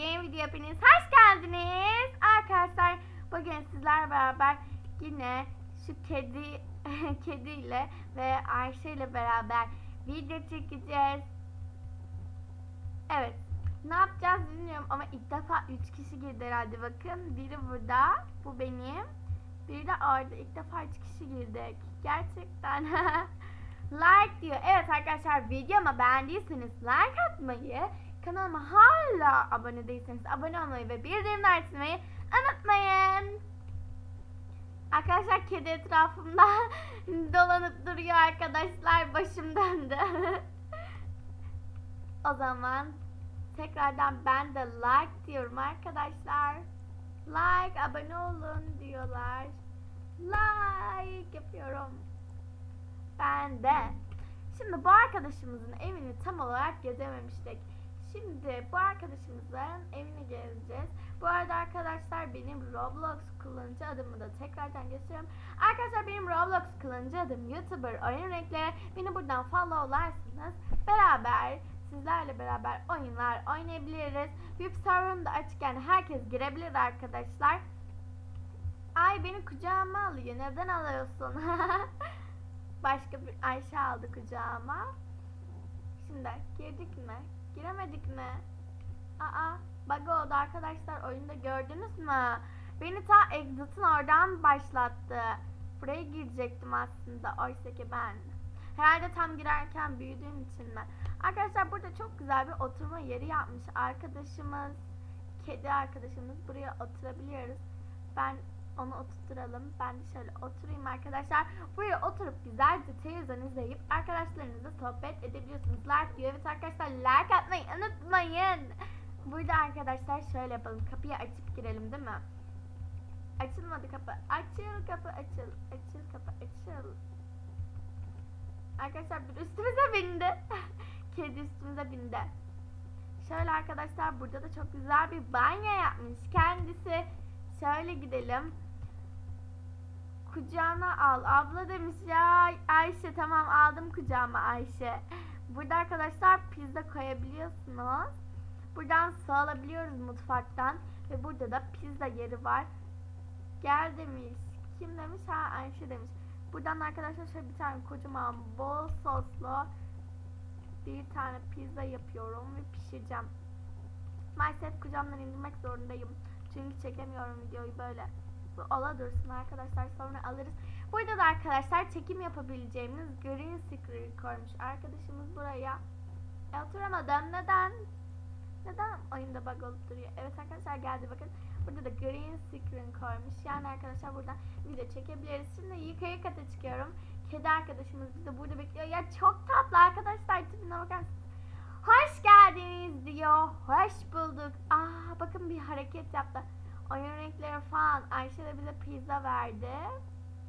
yeni video hepiniz hoş geldiniz. Arkadaşlar bugün sizler beraber yine şu kedi kediyle ve Ayşe ile beraber video çekeceğiz. Evet. Ne yapacağız bilmiyorum ama ilk defa 3 kişi girdi herhalde bakın. Biri burada. Bu benim. Biri de orada. İlk defa 3 kişi girdik. Gerçekten. like diyor. Evet arkadaşlar videomu beğendiyseniz like atmayı, kanalıma hala abone değilseniz abone olmayı ve bildirimleri açmayı unutmayın. Arkadaşlar kedi etrafımda dolanıp duruyor arkadaşlar. Başım döndü. o zaman tekrardan ben de like diyorum arkadaşlar. Like, abone olun diyorlar. Like yapıyorum. Ben de. Şimdi bu arkadaşımızın evini tam olarak gezememiştik. Şimdi bu arkadaşımızın evini gezeceğiz. Bu arada arkadaşlar benim Roblox kullanıcı adımı da tekrardan gösteriyorum. Arkadaşlar benim Roblox kullanıcı adım YouTuber oyun renkleri. Beni buradan followlarsınız. Beraber sizlerle beraber oyunlar oynayabiliriz. VIP server'ım da açıkken herkes girebilir arkadaşlar. Ay beni kucağıma alıyor. Neden alıyorsun? Başka bir Ayşe aldı kucağıma. Şimdi girdik mi? Giremedik mi? Aa, bug arkadaşlar. Oyunda gördünüz mü? Beni ta Exit'in oradan başlattı. Buraya girecektim aslında. Oysa ki ben. Herhalde tam girerken büyüdüğüm için mi? Arkadaşlar burada çok güzel bir oturma yeri yapmış arkadaşımız. Kedi arkadaşımız. Buraya oturabiliyoruz. Ben onu oturtturalım. Ben de şöyle oturayım arkadaşlar. Buraya oturup güzelce televizyon izleyip arkadaşlarınızla sohbet edebiliyorsunuz. Like. Evet arkadaşlar like atmayı unutmayın. Burada arkadaşlar şöyle yapalım. Kapıyı açıp girelim değil mi? Açılmadı kapı. Açıl kapı açıl. Açıl kapı açıl. Arkadaşlar bir üstümüze bindi. Kedi üstümüze bindi. Şöyle arkadaşlar burada da çok güzel bir banyo yapmış kendisi. Şöyle gidelim. Kucağına al. Abla demiş ya Ayşe tamam aldım kucağıma Ayşe. Burada arkadaşlar pizza koyabiliyorsunuz. Buradan su alabiliyoruz mutfaktan. Ve burada da pizza yeri var. Gel demiş. Kim demiş? Ha Ayşe demiş. Buradan arkadaşlar şöyle bir tane kocaman bol soslu bir tane pizza yapıyorum ve pişireceğim. Maalesef kucağımdan indirmek zorundayım. Çünkü çekemiyorum videoyu böyle. Bu ola arkadaşlar sonra alırız. Burada da arkadaşlar çekim yapabileceğimiz green screen koymuş. Arkadaşımız buraya. E, oturamadım. Neden? Neden oyunda bug olup duruyor? Evet arkadaşlar geldi bakın. Burada da green screen koymuş. Yani arkadaşlar buradan video çekebiliriz. Şimdi yukarı kata çıkıyorum. Kedi arkadaşımız bizi burada bekliyor. Ya çok tatlı arkadaşlar. Tipine bakar? Hoş geldiniz diyor. Hoş bulduk. Aa bakın bir hareket yaptı. Oyun renkleri falan. Ayşe de bize pizza verdi.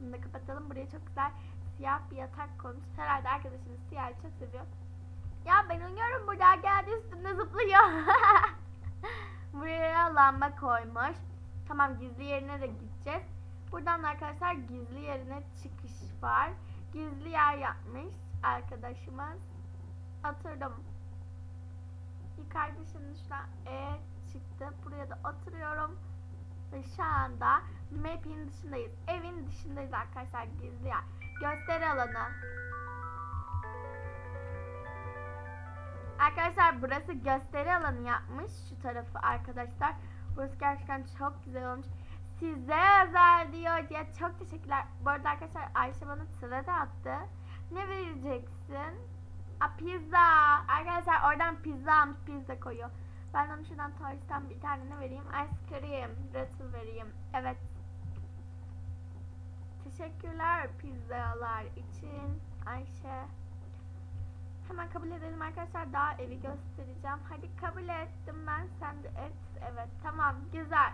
Bunu da kapatalım. Buraya çok güzel siyah bir yatak koymuş. Herhalde arkadaşımız siyah çok seviyor. Ya ben uyuyorum burada. Geldi üstümde zıplıyor. Buraya lamba koymuş. Tamam gizli yerine de gideceğiz. Buradan da arkadaşlar gizli yerine çıkış var. Gizli yer yapmış arkadaşımız. Oturdum. Yukarıda şimdi şu an E çıktı. Buraya da oturuyorum. Ve şu anda map'in dışındayız. Evin dışındayız arkadaşlar gizli yer. Gösteri alanı. Arkadaşlar burası gösteri alanı yapmış. Şu tarafı arkadaşlar. Burası gerçekten çok güzel olmuş. Size özel diyor diye çok teşekkürler. Bu arada arkadaşlar Ayşe bana sıra da attı. Ne vereceksin? A pizza. Arkadaşlar oradan pizza almış pizza koyuyor. Ben onu şuradan Toys'tan bir tane ne vereyim? Ice cream. Rattle vereyim. Evet. Teşekkürler pizzalar için Ayşe. Hemen kabul edelim arkadaşlar. Daha evi göstereceğim. Hadi kabul ettim ben. Sen de et. Evet tamam güzel.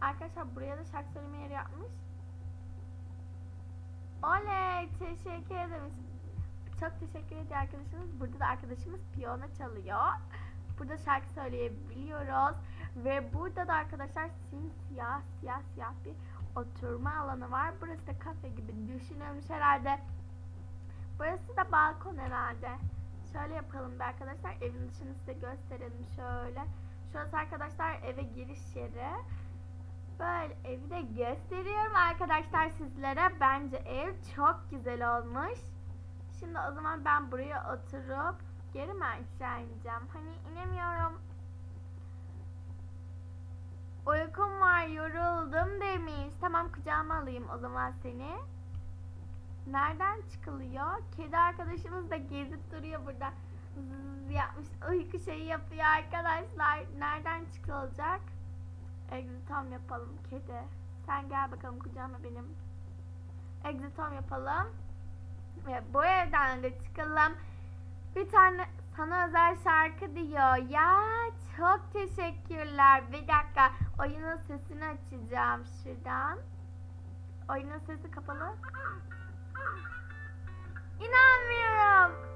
Arkadaşlar buraya da şarkı söyleme yeri yapmış. Oley teşekkür ederim. Çok teşekkür ediyor arkadaşımız. Burada da arkadaşımız piyano çalıyor. Burada şarkı söyleyebiliyoruz. Ve burada da arkadaşlar simsiyah siyah siyah bir oturma alanı var. Burası da kafe gibi düşünülmüş herhalde. Burası da balkon herhalde. Şöyle yapalım bir arkadaşlar. Evin dışını size gösterelim şöyle. Şurası arkadaşlar eve giriş yeri. Böyle evi de gösteriyorum arkadaşlar sizlere. Bence ev çok güzel olmuş. Şimdi o zaman ben buraya oturup geri mi aşağı ineceğim? Hani inemiyorum. Uykum var yoruldum demiş. Tamam kucağıma alayım o zaman seni. Nereden çıkılıyor? Kedi arkadaşımız da gezip duruyor burada. Zzz yapmış uyku şeyi yapıyor arkadaşlar. Nereden çıkılacak? Exitom yapalım kedi. Sen gel bakalım kucağıma benim. Exitom yapalım. Ve bu evden de çıkalım. Bir tane sana özel şarkı diyor. Ya çok teşekkürler. Bir dakika oyunun sesini açacağım şuradan. Oyunun sesi kapalı. İnanmıyorum.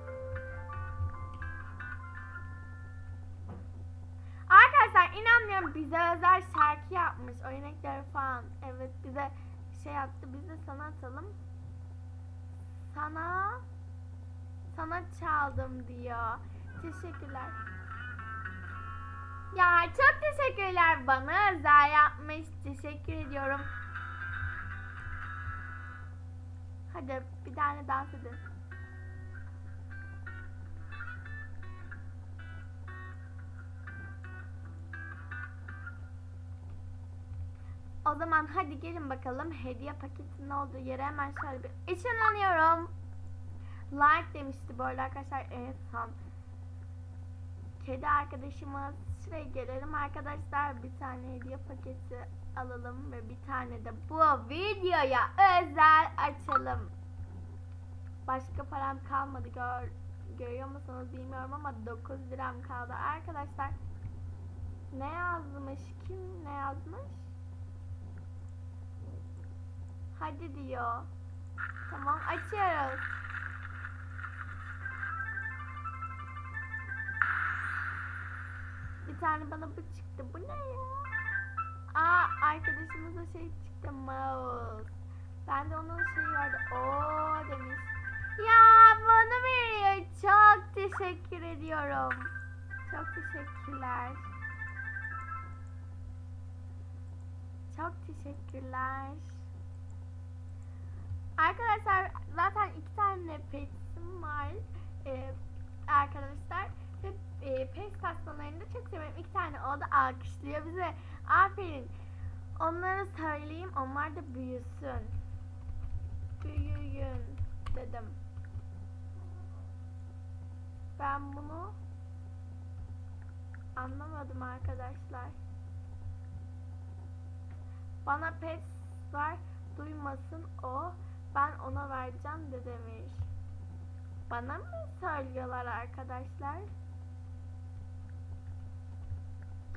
Arkadaşlar inanmıyorum bize özel şarkı yapmış. Oyun ekleri falan. Evet bize şey yaptı. Biz de sana atalım. Sana sana çaldım diyor. Teşekkürler. Ya çok teşekkürler bana özel yapmış. Teşekkür ediyorum. Hadi bir tane dans edin. O zaman hadi gelin bakalım hediye paketinin olduğu yere hemen şöyle bir ışınlanıyorum. Like demişti arada arkadaşlar en son. Kedi arkadaşımız şuraya gelelim arkadaşlar bir tane hediye paketi alalım ve bir tane de bu videoya özel açalım. Başka param kalmadı gör, görüyor musunuz bilmiyorum ama 9 liram kaldı arkadaşlar. Ne yazmış? Kim ne yazmış? Hadi diyor. Tamam açıyoruz. Bir tane bana bu çıktı. Bu ne ya? Aa arkadaşımıza şey çıktı mouse. Ben de onun şeyi vardı. Oo demiş. Ya bana veriyor. Çok teşekkür ediyorum. Çok teşekkürler. Çok teşekkürler. Arkadaşlar zaten iki tane petim var. Ee, arkadaşlar ve e, pet tasmalarını da çok severim. İki tane o da alkışlıyor bize. Aferin. Onları söyleyeyim. Onlar da büyüsün. Büyüyün dedim. Ben bunu anlamadım arkadaşlar. Bana pet var duymasın o. Ben ona vereceğim de demiş. Bana mı söylüyorlar arkadaşlar?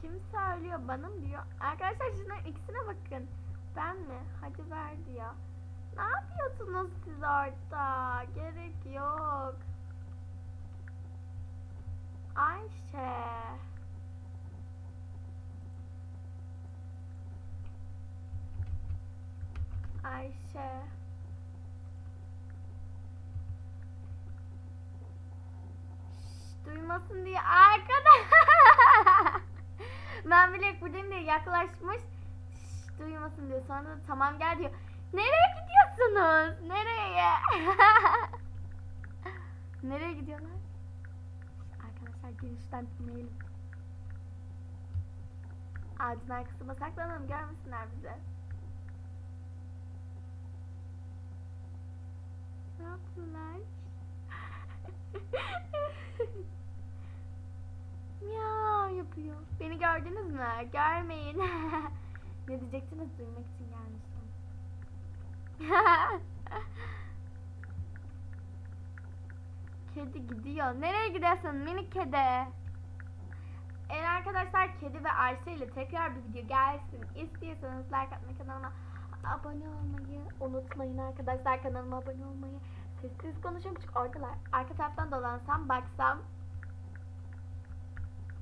Kim söylüyor? Bana mı diyor? Arkadaşlar şunların ikisine bakın. Ben mi? Hadi ver diyor. Ne yapıyorsunuz siz orada? Gerek yok. Ayşe. Ayşe. Şşş, duymasın diye arkada. Bile buradan yaklaşmış. Şşş, duymasın diyor. Sonra da tamam gel diyor. Nereye gidiyorsunuz? Nereye? Nereye gidiyorlar? Arkadaşlar girişten dinleyelim. Ağacın arkasına saklanalım görmesinler bizi. Ne yaptılar? Miyav yapıyor. Beni gördünüz mü? Görmeyin. ne diyecektiniz? Duymak için gelmiştim. kedi gidiyor. Nereye gidiyorsun minik kedi? Eğer arkadaşlar kedi ve Ayşe ile tekrar bir video gelsin istiyorsanız like atmayı kanalıma abone olmayı unutmayın arkadaşlar kanalıma abone olmayı. Sessiz konuşuyorum çünkü oradalar. Arka taraftan dolansam baksam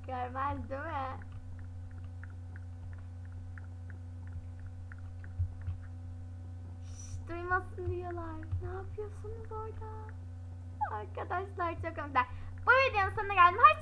görmez değil mi? Şşş, duymasın diyorlar. Ne yapıyorsunuz orada? Arkadaşlar çok önemli. Bu videonun sonuna geldim. Hoşçakalın.